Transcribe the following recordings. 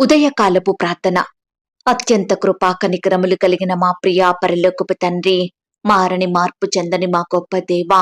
ఉదయకాలపు ప్రార్థన. అత్యంత కృపా కనికరములు కలిగిన మా ప్రియా పరలోకపు తండ్రి మారని మార్పు చెందని మా గొప్ప దేవ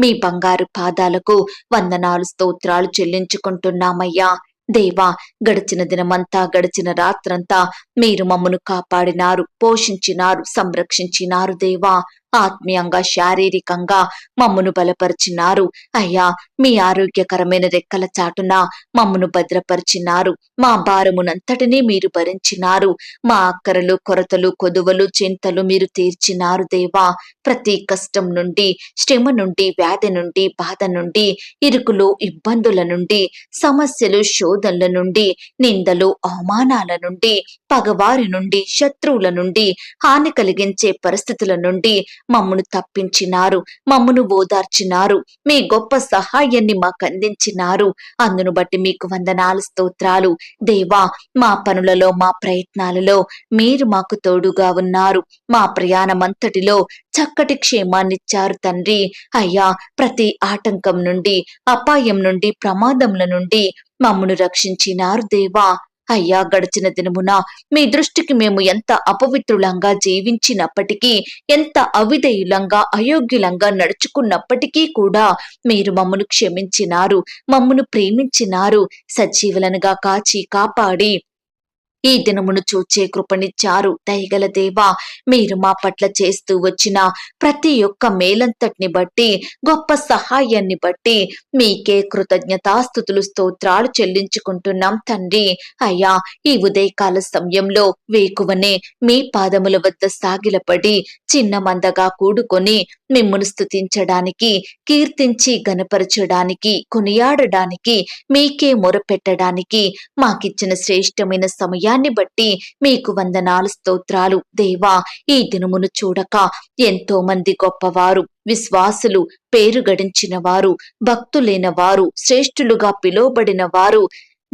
మీ బంగారు పాదాలకు వందనాలు స్తోత్రాలు చెల్లించుకుంటున్నామయ్యా. దేవా గడిచిన దినమంతా గడిచిన రాత్రంతా మీరు మమ్మను కాపాడినారు పోషించినారు సంరక్షించినారు దేవా. ఆత్మీయంగా శారీరకంగా మమ్మను బలపరిచినారు. అయ్యా మీ ఆరోగ్యకరమైన రెక్కల చాటున మమ్మను భద్రపరిచినారు. మా భారమునంతటినీ మీరు భరించినారు. మా అక్కరలు కొరతలు కొదువలు చింతలు మీరు తీర్చినారు దేవా. ప్రతి కష్టం నుండి శ్రమ నుండి వ్యాధి నుండి బాధ నుండి ఇరుకులు ఇబ్బందుల నుండి సమస్యలు శోధనల నుండి నిందలు అవమానాల నుండి పగవారి నుండి శత్రువుల నుండి హాని కలిగించే పరిస్థితుల నుండి మమ్మను తప్పించినారు మమ్మను ఓదార్చినారు మీ గొప్ప సహాయాన్ని మాకు అందించినారు అందును బట్టి మీకు వందనాలు స్తోత్రాలు. దేవా మా పనులలో మా ప్రయత్నాలలో మీరు మాకు తోడుగా ఉన్నారు. మా ప్రయాణమంతటిలో చక్కటి క్షేమాన్నిచ్చారు తండ్రి. అయ్యా ప్రతి ఆటంకం నుండి అపాయం నుండి ప్రమాదముల నుండి మమ్మను రక్షించినారు దేవా. అయ్యా గడిచిన దినమున మీ దృష్టికి మేము ఎంత అపవిత్రులంగా జీవించినప్పటికీ ఎంత అవిధేయులంగా అయోగ్యులంగా నడుచుకున్నప్పటికీ కూడా మీరు మమ్మను క్షమించినారు మమ్మను ప్రేమించినారు సజీవులనుగా కాచి కాపాడి ఈ దినమును చూచే కృపనిచ్చారు. దయగల దేవా మీరు మా పట్ల చేస్తూ వచ్చిన ప్రతి ఒక్క మేలంతటిని బట్టి గొప్ప సహాయాన్ని బట్టి మీకే కృతజ్ఞతాస్థుతులు స్తోత్రాలు చెల్లించుకుంటున్నాం తండ్రి. అయ్యా ఈ ఉదయకాల సమయంలో వేకువనే మీ పాదముల వద్ద సాగిలపడి చిన్న మందగా కూడుకొని మిమ్మును స్తుతించడానికి కీర్తించి గనపరచడానికి కొనియాడడానికి మీకే మొరపెట్టడానికి మాకిచ్చిన శ్రేష్టమైన సమయాన్ని బట్టి మీకు వందనాలు స్తోత్రాలు. దేవా ఈ దినమును చూడక ఎంతో మంది గొప్పవారు విశ్వాసులు పేరు గడించిన వారు భక్తులైన వారు శ్రేష్ఠులుగా పిలువబడిన వారు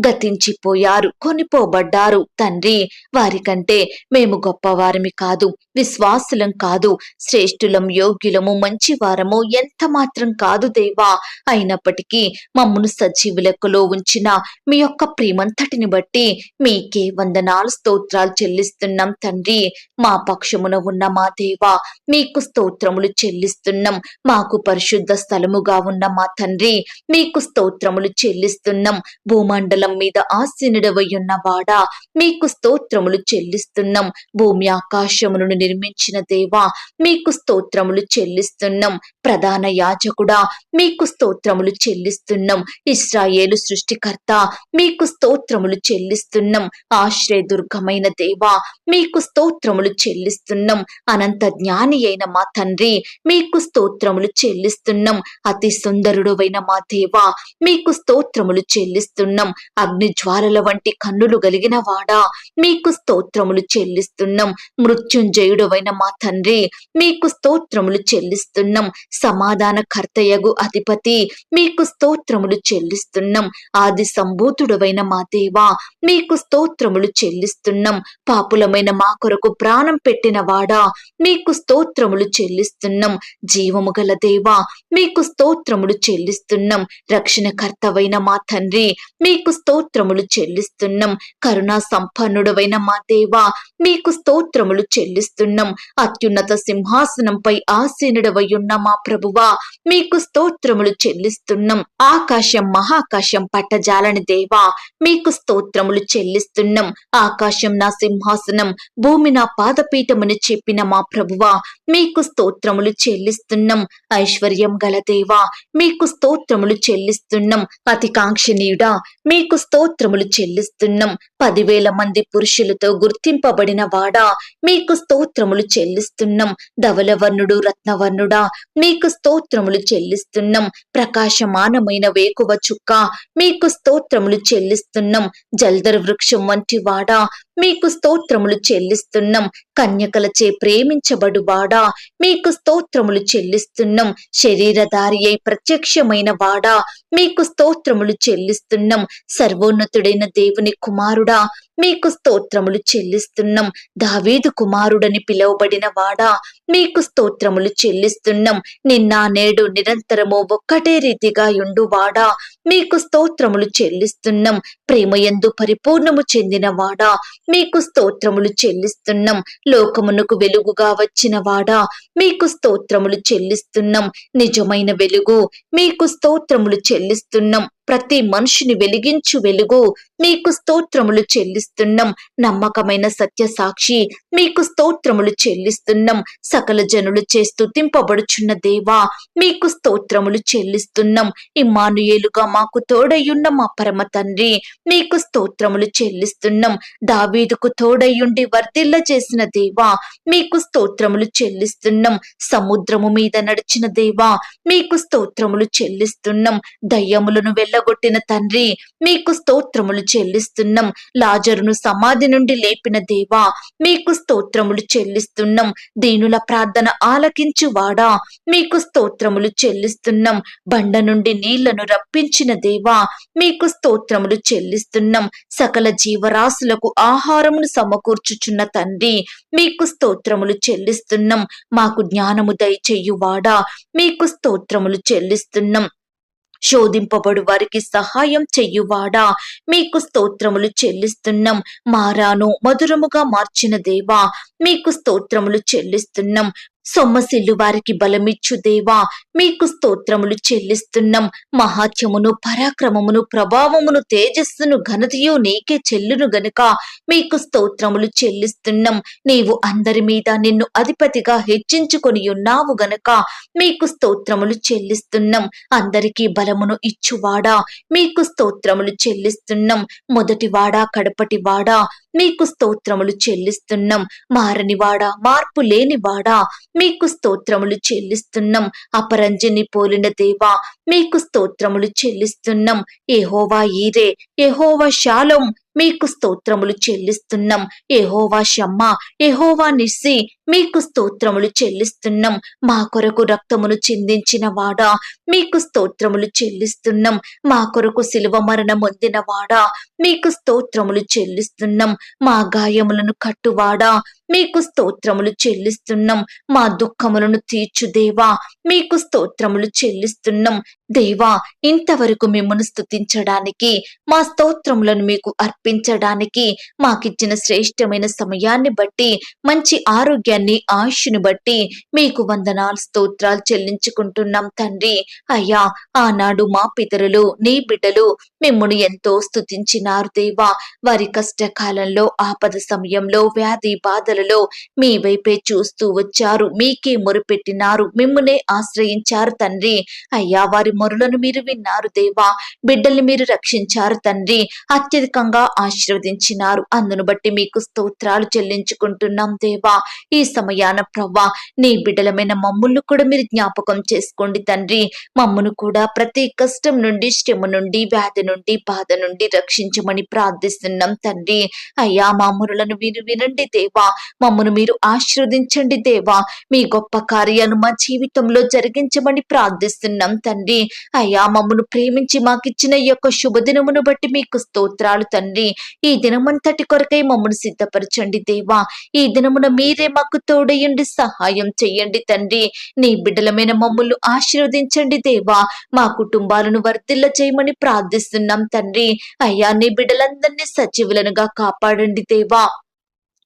గతించిపోయారు కొనిపోబడ్డారు. తండ్రి వారికంటే మేము గొప్పవారమి కాదు విశ్వాసులం కాదు శ్రేష్ఠులం యోగ్యులము మంచివారము ఎంత మాత్రం కాదు దేవా. అయినప్పటికీ మమ్మను సజీవులెక్కలో ఉంచిన మీ యొక్క ప్రేమంతటిని బట్టి మీకే వందనాలు స్తోత్రాలు చెల్లిస్తున్నాం తండ్రి. మా పక్షమున ఉన్న మా దేవా మీకు స్తోత్రములు చెల్లిస్తున్నాం. మాకు పరిశుద్ధ స్థలముగా ఉన్న మా తండ్రి మీకు స్తోత్రములు చెల్లిస్తున్నాం. భూమండలం మీద ఆసీనుడవయ్యున్నవాడా మీకు స్తోత్రములు చెల్లిస్తున్నాం. భూమి ఆకాశములను నిర్మించిన దేవా మీకు స్తోత్రములు చెల్లిస్తున్నాం. ప్రధాన యాజకుడా మీకు స్తోత్రములు చెల్లిస్తున్నాం. ఇస్రాయేలు సృష్టికర్త మీకు స్తోత్రములు చెల్లిస్తున్నాం. ఆశ్రయదుర్గమైన దేవా మీకు స్తోత్రములు చెల్లిస్తున్నాం. అనంత జ్ఞాని అయిన మా తండ్రి మీకు స్తోత్రములు చెల్లిస్తున్నాం. అతి సుందరుడువైన మా దేవా మీకు స్తోత్రములు చెల్లిస్తున్నాం. అగ్ని జ్వాలల వంటి కన్నులు కలిగిన వాడా? మీకు స్తోత్రములు చెల్లిస్తున్నాం. మృత్యుంజయుడవైన మా తండ్రి మీకు స్తోత్రములు చెల్లిస్తున్నాం. సమాధాన కర్తయగు అధిపతి మీకు స్తోత్రములు చెల్లిస్తున్నాం. ఆది సంభూతుడవైన మా దేవా మీకు స్తోత్రములు చెల్లిస్తున్నాం. పాపులమైన మా కొరకు ప్రాణం పెట్టిన వాడా మీకు స్తోత్రములు చెల్లిస్తున్నాం. జీవము గల దేవా మీకు స్తోత్రములు చెల్లిస్తున్నాం. రక్షణకర్తవైన మా తండ్రి మీకు స్తోత్రములు చెల్లిస్తున్నాం. కరుణా సంపన్నుడవైన మా దేవా మీకు స్తోత్రములు చెల్లిస్తున్నాం. అత్యున్నత సింహాసనంపై ఆసీనుడవయ్యున్న మా ప్రభువా మీకు స్తోత్రములు చెల్లిస్తున్నాం. ఆకాశం మహాకాశం పట్టజాలని దేవా మీకు స్తోత్రములు చెల్లిస్తున్నాం. ఆకాశం నా సింహాసనం భూమి నా పాదపీఠమని చెప్పిన మా ప్రభువా మీకు స్తోత్రములు చెల్లిస్తున్నాం. ఐశ్వర్యం గల దేవా మీకు స్తోత్రములు చెల్లిస్తున్నాం. అతికాంక్షణీయుడా మీ నీకు స్తోత్రములు చెల్లిస్తున్నాం. పదివేల మంది పురుషులతో గుర్తింపబడిన వాడా మీకు స్తోత్రములు చెల్లిస్తున్నాం. ధవలవర్ణుడు రత్నవర్ణుడా మీకు స్తోత్రములు చెల్లిస్తున్నాం. ప్రకాశమానమైన వేకువ చుక్క మీకు స్తోత్రములు చెల్లిస్తున్నాం. జల్దర్ వృక్షం వంటి వాడా మీకు స్తోత్రములు చెల్లిస్తున్నాం. కన్యకలచే ప్రేమించబడు వాడా మీకు స్తోత్రములు చెల్లిస్తున్నాం. శరీరధారి అయి ప్రత్యక్షమైన వాడా మీకు స్తోత్రములు చెల్లిస్తున్నాం. సర్వోన్నతుడైన దేవుని కుమారుడా మీకు స్తోత్రములు చెల్లిస్తున్నాం. దావీదు కుమారుడని పిలువబడిన వాడా? మీకు స్తోత్రములు చెల్లిస్తున్నాం. నిన్న నేడు నిరంతరము ఒక్కటే రీతిగా వాడా? మీకు స్తోత్రములు చెల్లిస్తున్నాం. ప్రేమయందు పరిపూర్ణము చెందిన వాడా? మీకు స్తోత్రములు చెల్లిస్తున్నాం. లోకమునకు వెలుగుగా వచ్చిన వాడా? మీకు స్తోత్రములు చెల్లిస్తున్నాం. నిజమైన వెలుగు మీకు స్తోత్రములు చెల్లిస్తున్నాం. ప్రతి మనిషిని వెలిగించు వెలుగు మీకు స్తోత్రములు చెల్లిస్తున్నాం. నమ్మకమైన సత్య సాక్షి మీకు స్తోత్రములు చెల్లిస్తున్నాం. సకల జనులు చేస్తూ తింపబడుచున్న దేవా మీకు స్తోత్రములు చెల్లిస్తున్నాం. ఇమ్మానుయేలుగా మాకు తోడయ్యున్న మా పరమ తండ్రి మీకు స్తోత్రములు చెల్లిస్తున్నాం. దావీదుకు తోడయ్యుండి వర్ధిల్ల చేసిన దేవా మీకు స్తోత్రములు చెల్లిస్తున్నాం. సముద్రము మీద నడిచిన దేవా మీకు స్తోత్రములు చెల్లిస్తున్నాం. దయ్యములను వెళ్ళగొట్టిన తండ్రి మీకు స్తోత్రములు చెల్లిస్తున్నాం. లాజరు లాజరును సమాధి నుండి లేపిన దేవా మీకు స్తోత్రములు చెల్లిస్తున్నాం. దీనుల ప్రార్థన ఆలకించువాడా? మీకు స్తోత్రములు చెల్లిస్తున్నాం. బండ నుండి నీళ్ళను రప్పించిన దేవా మీకు స్తోత్రములు చెల్లిస్తున్నాం. సకల జీవరాశులకు ఆహారమును సమకూర్చుచున్న తండ్రి మీకు స్తోత్రములు చెల్లిస్తున్నాం. మాకు జ్ఞానము దయచేయువాడా? మీకు స్తోత్రములు చెల్లిస్తున్నాం. శోధింపబడు వారికి సహాయం చెయ్యువాడా మీకు స్తోత్రములు చెల్లిస్తున్నాం. మారాను మధురముగా మార్చిన దేవా మీకు స్తోత్రములు చెల్లిస్తున్నాం. సొమ్మసిల్లు వారికి బలమిచ్చు దేవా. మీకు స్తోత్రములు చెల్లిస్తున్నాం. మహాత్యమును పరాక్రమమును ప్రభావమును తేజస్సును ఘనతయు నీకే చెల్లును గనుక మీకు స్తోత్రములు చెల్లిస్తున్నాం. నీవు అందరి మీద నిన్ను అధిపతిగా హెచ్చించుకొని ఉన్నావు గనక మీకు స్తోత్రములు చెల్లిస్తున్నాం. అందరికీ బలమును ఇచ్చువాడా. మీకు స్తోత్రములు చెల్లిస్తున్నాం. మొదటివాడా కడపటివాడా. మీకు స్తోత్రములు చెల్లిస్తున్నాం. మారనివాడా మార్పు లేనివాడా మీకు స్తోత్రములు చెల్లిస్తున్నాం. అపరంజిని పోలిన దేవా మీకు స్తోత్రములు చెల్లిస్తున్నాం. ఏహోవా ఈరే ఏహోవా శాలం మీకు స్తోత్రములు చెల్లిస్తున్నాం. ఏహోవా షమ్మ ఏహోవా నిస్సి మీకు స్తోత్రములు చెల్లిస్తున్నాం. మా కొరకు రక్తమును చిందించిన వాడా మీకు స్తోత్రములు చెల్లిస్తున్నాం. మా కొరకు శిలువ మరణం పొందిన వాడా మీకు స్తోత్రములు చెల్లిస్తున్నాం. మా గాయములను కట్టువాడా మీకు స్తోత్రములు చెల్లిస్తున్నాం. మా దుఃఖములను తీర్చు దేవా. మీకు స్తోత్రములు చెల్లిస్తున్నాం. దేవా ఇంతవరకు మిమ్మల్ని స్తుతించడానికి మా స్తోత్రములను మీకు అర్పించడానికి మాకిచ్చిన శ్రేష్టమైన సమయాన్ని బట్టి మంచి ఆరోగ్యాన్ని ఆయుష్ని బట్టి మీకు వందనాలు స్తోత్రాలు చెల్లించుకుంటున్నాం తండ్రి. అయ్యా ఆనాడు మా పితరులు నీ బిడ్డలు మిమ్మును ఎంతో స్తుతించినారు దేవా. వారి కష్టకాలంలో ఆపద సమయంలో వ్యాధి బాధలలో మీ వైపే చూస్తూ వచ్చారు. మీకే మొరుపెట్టినారు. మిమ్మునే ఆశ్రయించారు తండ్రి. అయ్యా వారి మొరులను మీరు విన్నారు దేవా. బిడ్డల్ని మీరు రక్షించారు తండ్రి. అత్యధికంగా ఆశీర్వదించినారు. అందును బట్టి మీకు స్తోత్రాలు చెల్లించుకుంటున్నాం దేవా. ఈ సమయాన ప్రవ్వా నీ బిడ్డలమైన మమ్ములను కూడా మీరు జ్ఞాపకం చేసుకోండి తండ్రి. మమ్మును కూడా ప్రతి కష్టం నుండి శ్రమ నుండి వ్యాధి నుండి బాధ నుండి రక్షించమని ప్రార్థిస్తున్నాం తండ్రి. అయ్యా మా మురులను మీరు వినండి దేవా. మమ్మను మీరు ఆశీర్వదించండి దేవా. మీ గొప్ప కార్యాలు మా జీవితంలో జరిగించమని ప్రార్థిస్తున్నాం తండ్రి. అయ్యా మమ్మను ప్రేమించి మాకిచ్చిన ఈ యొక్క శుభదినమును బట్టి మీకు స్తోత్రాలు తండ్రి. ఈ దినమంతటి కొరకై మమ్మను సిద్ధపరచండి దేవా. ఈ దినమున మీరే మాకు తోడయండి సహాయం చెయ్యండి తండ్రి. నీ బిడ్డలమైన మమ్మల్ని ఆశీర్వదించండి దేవా. మా కుటుంబాలను వర్ధిల్ల చేయమని ప్రార్థిస్తున్నాం తండ్రి. అయ్యా నీ బిడ్డలందరినీ సజీవులనుగా కాపాడండి దేవా.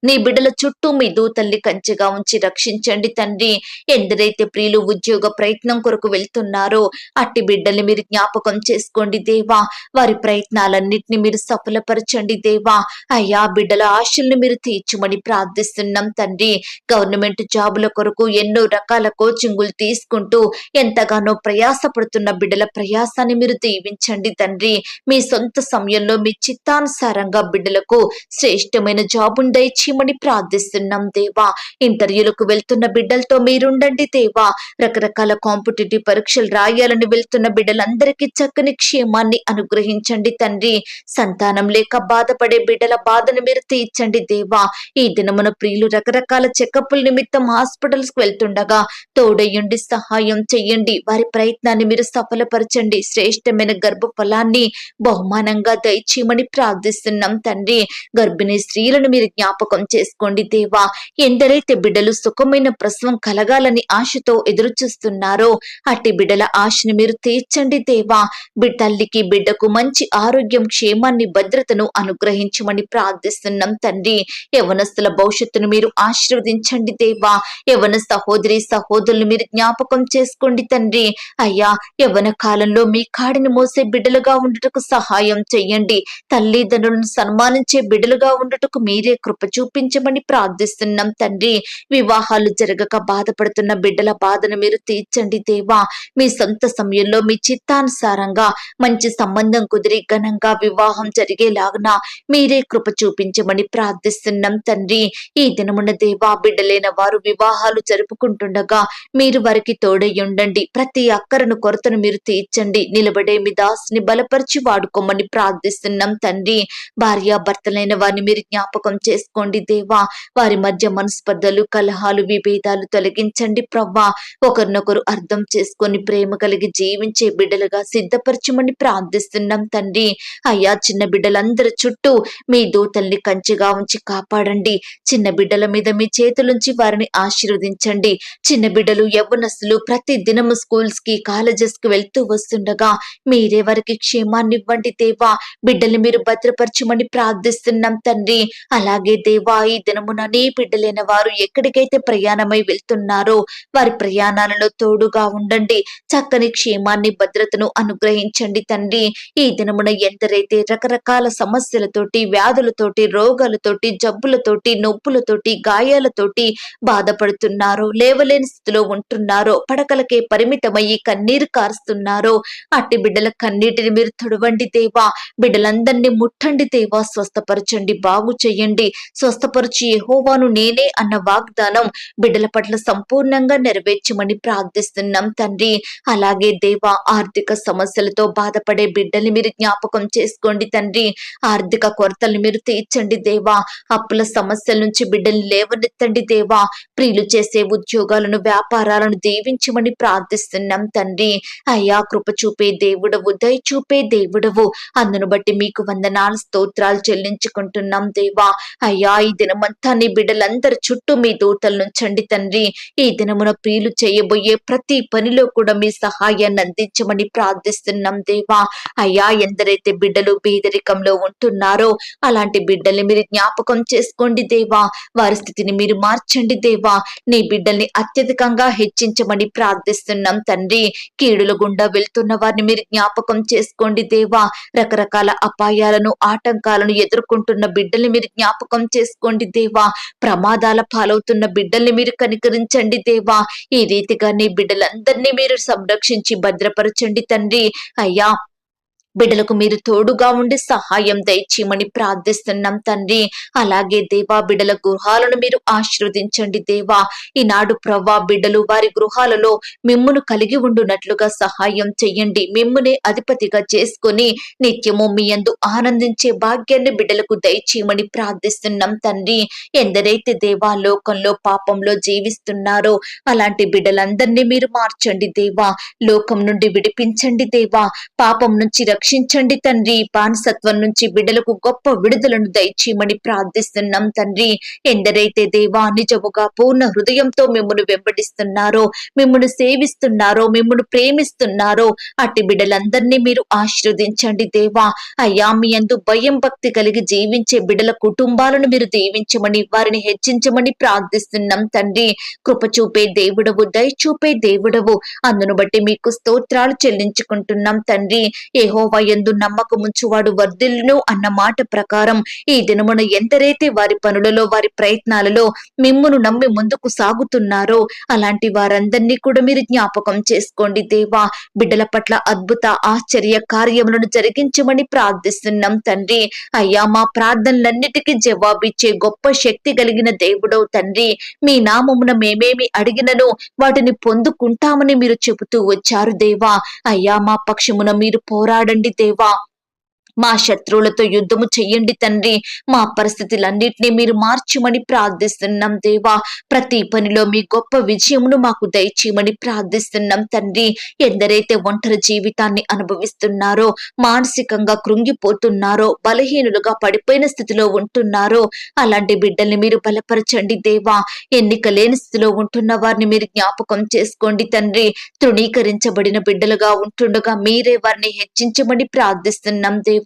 నీ బిడ్డల చుట్టూ మీ దూతల్ని కంచెగా ఉంచి రక్షించండి తండ్రి. ఎందరైతే ప్రియులు ఉద్యోగ ప్రయత్నం కొరకు వెళ్తున్నారో అట్టి బిడ్డల్ని మీరు జ్ఞాపకం చేసుకోండి దేవా. వారి ప్రయత్నాలన్నిటిని మీరు సఫలపరచండి దేవా. అయ్యా బిడ్డల ఆశల్ని మీరు తీర్చమని ప్రార్థిస్తున్నాం తండ్రి. గవర్నమెంట్ జాబుల కొరకు ఎన్నో రకాల కోచింగులు తీసుకుంటూ ఎంతగానో ప్రయాసపడుతున్న బిడ్డల ప్రయాసాన్ని మీరు దీవించండి తండ్రి. మీ సొంత సమయంలో మీ చిత్తానుసారంగా బిడ్డలకు శ్రేష్టమైన జాబును దయచి దయచేయమని ప్రార్థిస్తున్నాం దేవా. ఇంటర్వ్యూలకు వెళ్తున్న బిడ్డలతో మీరుండండి దేవా. రకరకాల కాంపిటేటివ్ పరీక్షలు రాయాలని వెళ్తున్న బిడ్డలందరికీ చక్కని క్షేమాన్ని అనుగ్రహించండి తండ్రి. సంతానం లేక బాధపడే బిడ్డల బాధను మీరు తీర్చండి దేవా. ఈ దినమున ప్రియులు రకరకాల చెకప్ల నిమిత్తం హాస్పిటల్స్కు వెళ్తుండగా తోడయ్యండి సహాయం చెయ్యండి. వారి ప్రయత్నాన్ని మీరు సఫలపరచండి. శ్రేష్టమైన గర్భ ఫలాన్ని బహుమానంగా దయచేయమని ప్రార్థిస్తున్నాం తండ్రి. గర్భిణీ స్త్రీలను మీరు జ్ఞాపకం చేసుకోండి దేవా. ఎందరైతే బిడ్డలు సుఖమైన ప్రసవం కలగాలని ఆశతో ఎదురు చూస్తున్నారో అట్టి బిడ్డల ఆశను మీరు తీర్చండి దేవా. బిడ్డ తల్లికి బిడ్డకు మంచి ఆరోగ్యం క్షేమాన్ని భద్రతను అనుగ్రహించమని ప్రార్థిస్తున్నాం తండ్రి. యవనస్తుల భవిష్యత్తును మీరు ఆశీర్వదించండి దేవా. యవన సహోదరి సహోదరులు మీరు జ్ఞాపకం చేసుకోండి తండ్రి. అయ్యా యవన కాలంలో మీ కాడిని మోసే బిడ్డలుగా ఉండటకు సహాయం చెయ్యండి. తల్లిదండ్రులను సన్మానించే బిడ్డలుగా ఉండటకు మీరే కృప చూపించమని ప్రార్థిస్తున్నాం తండ్రి. వివాహాలు జరగక బాధపడుతున్న బిడ్డల బాధను మీరు తీర్చండి దేవా. మీ సొంత సమయంలో మీ చిత్తానుసారంగా మంచి సంబంధం కుదిరి ఘనంగా వివాహం జరిగేలాగున మీరే కృప చూపించమని ప్రార్థిస్తున్నాం తండ్రి. ఈ దినమున దేవా బిడ్డలైన వారు వివాహాలు జరుపుకుంటుండగా మీరు వారికి తోడై ఉండండి. ప్రతి అక్కరను కొరతను మీరు తీర్చండి. నిలబడే మీ దాసుని బలపరిచి వాడుకోమని ప్రార్థిస్తున్నాం తండ్రి. భార్యాభర్తలైన వారిని మీరు జ్ఞాపకం చేసుకోండి. దేవా. వారి మధ్య మనస్పర్ధలు కలహాలు విభేదాలు తొలగించండి ప్రవ్వా. ఒకరినొకరు అర్థం చేసుకొని ప్రేమ కలిగి జీవించే బిడ్డలుగా సిద్ధపరచమని ప్రార్థిస్తున్నాం తండ్రి. అయ్యా చిన్న బిడ్డలందరి చుట్టూ మీ దూతల్ని కంచిగా ఉంచి కాపాడండి. చిన్న బిడ్డల మీద మీ చేతులుంచి వారిని ఆశీర్వదించండి. చిన్న బిడ్డలు యవ్వనస్తులు ప్రతి దినము స్కూల్స్కి కాలేజెస్కి వెళ్తూ వస్తుండగా మీరే వారికి క్షేమాన్ని ఇవ్వండి దేవా. బిడ్డల్ని మీరు భద్రపరచమని ప్రార్థిస్తున్నాం తండ్రి. అలాగే దేవా ఈ దినమున నీ బిడ్డలైన వారు ఎక్కడికైతే ప్రయాణమై వెళ్తున్నారో వారి ప్రయాణాలలో తోడుగా ఉండండి. చక్కని క్షేమాన్ని భద్రతను అనుగ్రహించండి తండ్రి. ఈ దినమున ఎందరైతే రకరకాల సమస్యలతోటి వ్యాధులతోటి రోగాలతోటి జబ్బులతోటి నొప్పులతోటి గాయాలతోటి బాధపడుతున్నారో లేవలేని స్థితిలో ఉంటున్నారో పడకలకే పరిమితమయ్యి కన్నీరు కారుస్తున్నారో అట్టి బిడ్డల కన్నీటిని మీరు తుడవండి దేవా. బిడ్డలందరినీ ముట్టండి దేవా. స్వస్థపరచండి బాగు చెయ్యండి స్వస్థపరిచి యెహోవాను నేనే అన్న వాగ్దానం బిడ్డల పట్ల సంపూర్ణంగా నెరవేర్చమని ప్రార్థిస్తున్నాం తండ్రి. అలాగే దేవా ఆర్థిక సమస్యలతో బాధపడే బిడ్డల్ని మీరు జ్ఞాపకం చేసుకోండి తండ్రి. ఆర్థిక కొరతల్ని మీరు తీర్చండి దేవా. అప్పుల సమస్యల నుంచి బిడ్డల్ని లేవనెత్తండి దేవా. ప్రియులు చేసే ఉద్యోగాలను వ్యాపారాలను దీవించమని ప్రార్థిస్తున్నాం తండ్రి. అయ్యా కృప చూపే దేవుడవు దయ చూపే దేవుడవు. అందును బట్టి మీకు వందనాలు స్తోత్రాలు చెల్లించుకుంటున్నాం దేవా. అయ్యా ఈ దినమంతా నీ బిడ్డలందరి చుట్టూ మీ దూతలు నుంచండి తండ్రి. ఈ దినమున ప్రియులు చేయబోయే ప్రతి పనిలో కూడా మీ సహాయాన్ని అందించమని ప్రార్థిస్తున్నాం దేవా. అయ్యా ఎందరైతే బిడ్డలు పేదరికంలో ఉంటున్నారో అలాంటి బిడ్డల్ని మీరు జ్ఞాపకం చేసుకోండి దేవా. వారి స్థితిని మీరు మార్చండి దేవా. నీ బిడ్డల్ని అత్యధికంగా హెచ్చించమని ప్రార్థిస్తున్నాం తండ్రి. కీడుల గుండా వెళ్తున్న వారిని మీరు జ్ఞాపకం చేసుకోండి దేవా. రకరకాల అపాయాలను ఆటంకాలను ఎదుర్కొంటున్న బిడ్డల్ని మీరు జ్ఞాపకం చేసుకోండి దేవా. ప్రమాదాల పాలవుతున్న బిడ్డల్ని మీరు కనికరించండి దేవా. ఈ రీతిగా నీ బిడ్డలందరినీ మీరు సంరక్షించి భద్రపరచండి తండ్రి. అయ్యా బిడ్డలకు మీరు తోడుగా ఉండి సహాయం దయచేయమని ప్రార్థిస్తున్నాం తండ్రి. అలాగే దేవా బిడ్డల గృహాలను మీరు ఆశీర్వదించండి దేవా. ఈనాడు ప్రవ్వా బిడ్డలు వారి గృహాలలో మిమ్మును కలిగి ఉండునట్లుగా సహాయం చెయ్యండి మిమ్మునే అధిపతిగా చేసుకొని నిత్యము మీ అందు ఆనందించే భాగ్యాన్ని బిడ్డలకు దయచేయమని ప్రార్థిస్తున్నాం తండ్రి. ఎందరైతే దేవా లోకంలో పాపంలో జీవిస్తున్నారో అలాంటి బిడ్డలందరినీ మీరు మార్చండి దేవా. లోకం నుండి విడిపించండి దేవా. పాపం నుంచి రక్షించండి తండ్రి. బానిసత్వం నుంచి బిడ్డలకు గొప్ప విడుదలను దయచేయమని ప్రార్థిస్తున్నాం తండ్రి. ఎందరైతే దేవా నిజముగా పూర్ణ హృదయంతో మిమ్మల్ని వెంబడిస్తున్నారో మిమ్మల్ని సేవిస్తున్నారో మిమ్మల్ని ప్రేమిస్తున్నారో అట్టి బిడ్డలందరినీ మీరు ఆశీర్వదించండి దేవా. అయ్యా మీ యందు భయం భక్తి కలిగి జీవించే బిడ్డల కుటుంబాలను మీరు దీవించమని వారిని హెచ్చించమని ప్రార్థిస్తున్నాం తండ్రి. కృప చూపే దేవుడవు దయ చూపే దేవుడవు. అందును బట్టి మీకు స్తోత్రాలు చెల్లించుకుంటున్నాం తండ్రి. ఏహో యెహోవా యందు నమ్మకముంచువాడు వర్ధిల్లును అన్న మాట ప్రకారం ఈ దినమున ఎంతరైతే వారి పనులలో వారి ప్రయత్నాలలో మిమ్మును నమ్మి ముందుకు సాగుతున్నారో అలాంటి వారందరినీ కూడా మీరు జ్ఞాపకం చేసుకోండి దేవా. బిడ్డల పట్ల అద్భుత ఆశ్చర్య కార్యములను జరిగించమని ప్రార్థిస్తున్నాం తండ్రి. అయ్యా మా ప్రార్థనలన్నిటికీ జవాబిచ్చే గొప్ప శక్తి కలిగిన దేవుడవు తండ్రి. మీ నామమున మేమేమి అడిగినను వాటిని పొందుకుంటామని మీరు చెబుతూ వచ్చారు దేవా. అయ్యా మా పక్షమున మీరు పోరాడండి. దేవా మా శత్రువులతో యుద్ధము చెయ్యండి తండ్రి. మా పరిస్థితులన్నింటినీ మీరు మార్చమని ప్రార్థిస్తున్నాం దేవా. ప్రతి పనిలో మీ గొప్ప విజయమును మాకు దయచేయమని ప్రార్థిస్తున్నాం తండ్రి. ఎందరైతే ఒంటరి జీవితాన్ని అనుభవిస్తున్నారో మానసికంగా కృంగిపోతున్నారో బలహీనులుగా పడిపోయిన స్థితిలో ఉంటున్నారో అలాంటి బిడ్డల్ని మీరు బలపరచండి దేవా. ఎన్నిక లేని స్థితిలో ఉంటున్న వారిని మీరు జ్ఞాపకం చేసుకోండి తండ్రి. తృణీకరించబడిన బిడ్డలుగా ఉంటుండగా మీరే వారిని హెచ్చించమని ప్రార్థిస్తున్నాం దేవా.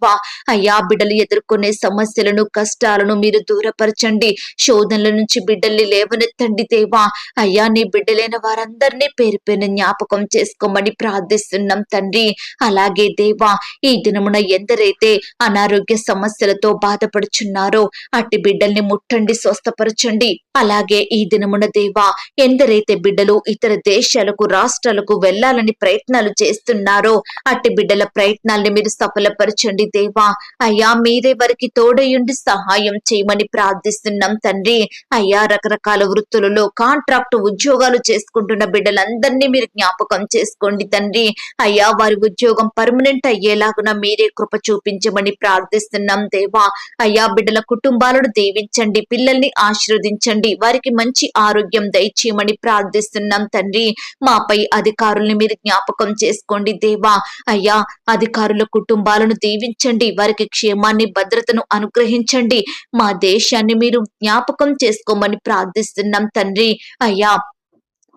అయ్యా బిడ్డలు ఎదుర్కొనే సమస్యలను కష్టాలను మీరు దూరపరచండి. శోధనల నుంచి బిడ్డల్ని లేవనెత్తండి దేవా. అయ్యా నీ బిడ్డలైన వారందరినీ పేరు పేరు జ్ఞాపకం చేసుకోమని ప్రార్థిస్తున్నాం తండ్రి. అలాగే దేవా ఈ దినమున ఎందరైతే అనారోగ్య సమస్యలతో బాధపడుచున్నారో అట్టి బిడ్డల్ని ముట్టండి స్వస్థపరచండి. అలాగే ఈ దినమున దేవా ఎందరైతే బిడ్డలు ఇతర దేశాలకు రాష్ట్రాలకు వెళ్ళాలని ప్రయత్నాలు చేస్తున్నారో అట్టి బిడ్డల ప్రయత్నాల్ని మీరు సఫలపరచండి దేవా అయ్యా మీరే వారికి తోడయుండి సహాయం చేయమని ప్రార్థిస్తున్నాం తండ్రి. అయ్యా రకరకాల వృత్తులలో కాంట్రాక్ట్ ఉద్యోగాలు చేసుకుంటున్న బిడ్డలందరినీ మీరు జ్ఞాపకం చేసుకోండి తండ్రి. అయ్యా వారి ఉద్యోగం పర్మనెంట్ అయ్యేలాగున మీరే కృప చూపించమని ప్రార్థిస్తున్నాం దేవా. అయ్యా బిడ్డల కుటుంబాలను దీవించండి పిల్లల్ని ఆశీర్వదించండి వారికి మంచి ఆరోగ్యం దయచేయమని ప్రార్థిస్తున్నాం తండ్రి. మాపై అధికారుల్ని మీరు జ్ఞాపకం చేసుకోండి దేవా. అయ్యా అధికారుల కుటుంబాలను దీవించండి వారికి క్షేమాన్ని భద్రతను అనుగ్రహించండి. మా దేశాన్ని మీరు జ్ఞాపకం చేసుకోమని ప్రార్థిస్తున్నాం తండ్రి. అయ్యా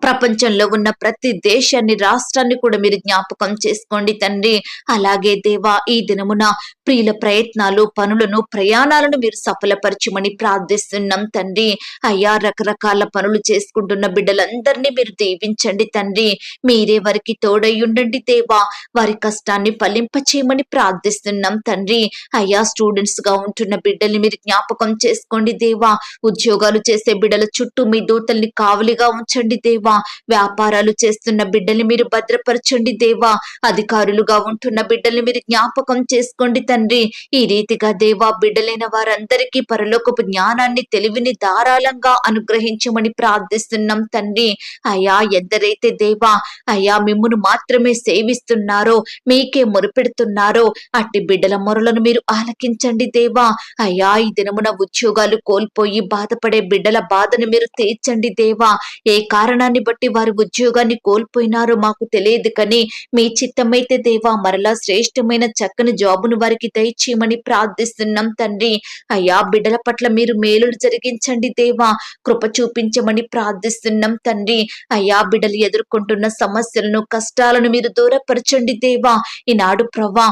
ప్రపంచంలో ఉన్న ప్రతి దేశాన్ని రాష్ట్రాన్ని కూడా మీరు జ్ఞాపకం చేసుకోండి తండ్రి. అలాగే దేవా ఈ దినమున ప్రియుల ప్రయత్నాలు పనులను ప్రయాణాలను మీరు సఫలపరచమని ప్రార్థిస్తున్నాం తండ్రి. అయ్యా రకరకాల పనులు చేసుకుంటున్న బిడ్డలందరినీ మీరు దీవించండి తండ్రి. మీరే వారికి తోడై ఉండండి దేవా. వారి కష్టాన్ని ఫలింపచేయమని ప్రార్థిస్తున్నాం తండ్రి. అయ్యా స్టూడెంట్స్గా ఉంటున్న బిడ్డల్ని మీరు జ్ఞాపకం చేసుకోండి దేవా. ఉద్యోగాలు చేసే బిడ్డల చుట్టూ మీ దూతల్ని కావలిగా ఉంచండి దేవా. వ్యాపారాలు చేస్తున్న బిడ్డల్ని మీరు భద్రపరచండి దేవా. అధికారులుగా ఉంటున్న బిడ్డల్ని మీరు జ్ఞాపకం చేసుకోండి తండ్రి. ఈ రీతిగా దేవా బిడ్డలైన వారందరికీ పరలోకపు జ్ఞానాన్ని తెలివిని ధారాళంగా అనుగ్రహించమని ప్రార్థిస్తున్నాం తండ్రి. అయ్యా ఎందరైతే దేవా అయ్యా మిమ్మును మాత్రమే సేవిస్తున్నారో మీకే మొరుపెడుతున్నారో అట్టి బిడ్డల మొరలను మీరు ఆలకించండి దేవా. అయ్యా ఈ దినమున ఉద్యోగాలు కోల్పోయి బాధపడే బిడ్డల బాధను మీరు తీర్చండి దేవా. ఏ కారణాన్ని బట్టి వారి ఉద్యోగాన్ని కోల్పోయినారో మాకు తెలియదు కానీ మీ చిత్తమైతే దేవా మరలా శ్రేష్టమైన చక్కని జాబును వారికి దయచేయమని ప్రార్థిస్తున్నాం తండ్రి. అయ్యా బిడ్డల పట్ల మీరు మేలులు జరిగించండి దేవా కృప చూపించమని ప్రార్థిస్తున్నాం తండ్రి. అయ్యా బిడ్డలు ఎదుర్కొంటున్న సమస్యలను కష్టాలను మీరు దూరపరచండి దేవా. ఈనాడు ప్రభా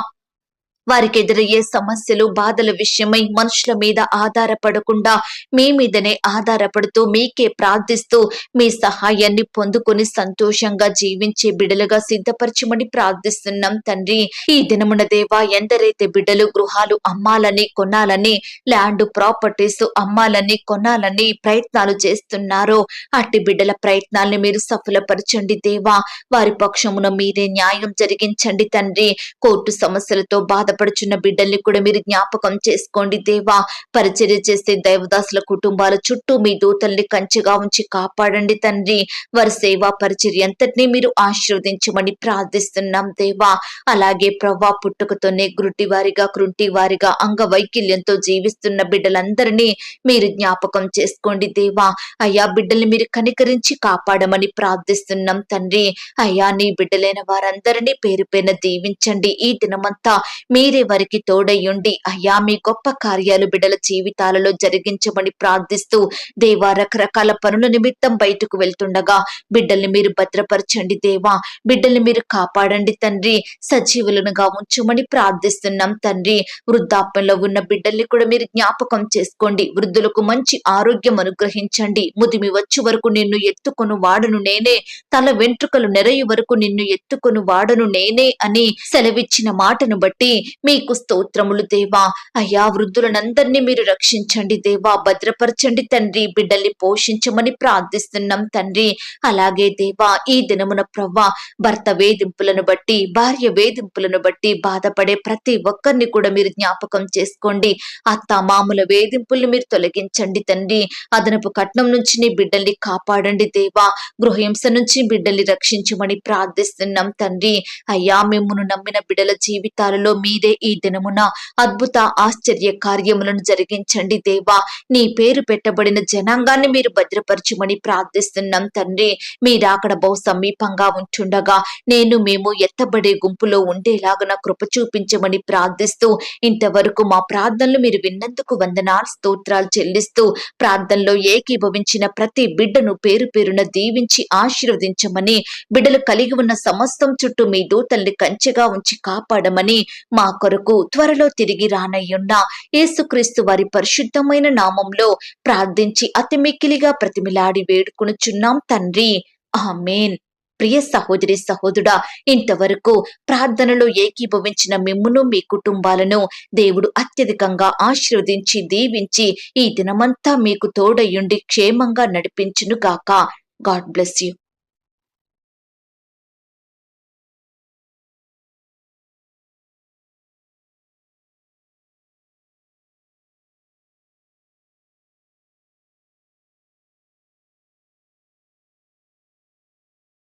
వారికి ఎదురయ్యే సమస్యలు బాధల విషయమై మనుషుల మీద ఆధారపడకుండా మీ మీదనే ఆధారపడుతూ మీకే ప్రార్థిస్తూ మీ సహాయాన్ని పొందుకుని సంతోషంగా జీవించే బిడ్డలుగా సిద్ధపరచమని ప్రార్థిస్తున్నాం తండ్రి. ఈ దినమున దేవా ఎందరైతే బిడ్డలు గృహాలు అమ్మాలని కొనాలని ల్యాండ్ ప్రాపర్టీస్ అమ్మాలని కొనాలని ప్రయత్నాలు చేస్తున్నారో అట్టి బిడ్డల ప్రయత్నాల్ని మీరు సఫలపరచండి దేవా. వారి పక్షమున మీరే న్యాయం జరిగించండి తండ్రి. కోర్టు సమస్యలతో బాధపడుచున్న బిడ్డల్ని కూడా మీరు జ్ఞాపకం చేసుకోండి దేవా. పరిచర్య చేసే దైవదాసుల కుటుంబాల చుట్టూ మీ దూతల్ని కంచెగా ఉంచి కాపాడండి తండ్రి. వారి సేవా పరిచర్య అంతటినీ మీరు ఆశీర్వదించమని ప్రార్థిస్తున్నాం దేవా. అలాగే ప్రవ్వా పుట్టుకతోనే గురుటి వారిగా కృంటి వారిగా అంగవైకల్యంతో జీవిస్తున్న బిడ్డలందరినీ మీరు జ్ఞాపకం చేసుకోండి దేవా. అయ్యా బిడ్డల్ని మీరు కనికరించి కాపాడమని ప్రార్థిస్తున్నాం తండ్రి. అయ్యా నీ బిడ్డలైన వారందరినీ పేరు పైన దీవించండి. ఈ దినమంతా మీ మీరే వారికి తోడయ్యుండి అయ్యా మీ గొప్ప కార్యాలు బిడ్డల జీవితాలలో జరిగించమని ప్రార్థిస్తూ దేవా రకరకాల పనుల నిమిత్తం బయటకు వెళ్తుండగా బిడ్డల్ని మీరు భద్రపరచండి దేవా బిడ్డల్ని మీరు కాపాడండి తండ్రి సజీవులనుగా ఉంచమని ప్రార్థిస్తున్నాం తండ్రి. వృద్ధాప్యంలో ఉన్న బిడ్డల్ని కూడా మీరు జ్ఞాపకం చేసుకోండి వృద్ధులకు మంచి ఆరోగ్యం అనుగ్రహించండి. ముదిమి వచ్చే వరకు నిన్ను ఎత్తుకొను వాడను నేనే తల వెంట్రుకలు నెరయు వరకు నిన్ను ఎత్తుకొను వాడను నేనే అని సెలవిచ్చిన మాటను బట్టి మీకు స్తోత్రములు దేవా. అయ్యా వృద్ధులనందరినీ మీరు రక్షించండి దేవా. భద్రపరచండి తండ్రి. బిడ్డల్ని పోషించమని ప్రార్థిస్తున్నాం తండ్రి. అలాగే దేవా ఈ దినమున ప్రవ్వా భర్త వేధింపులను బట్టి భార్య వేధింపులను బట్టి బాధపడే ప్రతి ఒక్కరిని కూడా మీరు జ్ఞాపకం చేసుకోండి. అత్త మామూల వేధింపుల్ని మీరు తొలగించండి తండ్రి. అదనపు కట్నం నుంచి నీ బిడ్డల్ని కాపాడండి దేవా. గృహహింస నుంచి బిడ్డల్ని రక్షించమని ప్రార్థిస్తున్నాం తండ్రి. అయ్యా మిమ్మును నమ్మిన బిడ్డల జీవితాలలో మీ మీరే ఈ దినమున అద్భుత ఆశ్చర్య కార్యములను జరిగించండి దేవా. నీ పేరు పెట్టబడిన జనాంగాన్ని మీరు భద్రపరచమని ప్రార్థిస్తున్నాం తండ్రి. మీరాకడ బహు సమీపంగా ఉంటుండగా నేను మేము ఎత్తబడే గుంపులో ఉండేలాగా కృప చూపించమని ప్రార్థిస్తూ ఇంతవరకు మా ప్రార్థనలు మీరు విన్నందుకు వందనాలు స్తోత్రాలు చెల్లిస్తూ ప్రార్థనలో ఏకీభవించిన ప్రతి బిడ్డను పేరు పేరున దీవించి ఆశీర్వదించమని బిడ్డలు కలిగి ఉన్న సమస్తం చుట్టూ మీ దూతల్ని కంచెగా ఉంచి కాపాడమని మా మా కొరకు త్వరలో తిరిగి రానయ్యున్న యేసుక్రీస్తు వారి పరిశుద్ధమైన నామంలో ప్రార్థించి అతి మిక్కిలిగా ప్రతిమిలాడి వేడుకునుచున్నాం తండ్రి. ఆమెన్. ప్రియ సహోదరి సహోదరుడా ఇంతవరకు ప్రార్థనలో ఏకీభవించిన మిమ్మును మీ కుటుంబాలను దేవుడు అత్యధికంగా ఆశీర్వదించి దీవించి ఈ దినమంతా మీకు తోడయుండి క్షేమంగా నడిపించును గాక. God bless you.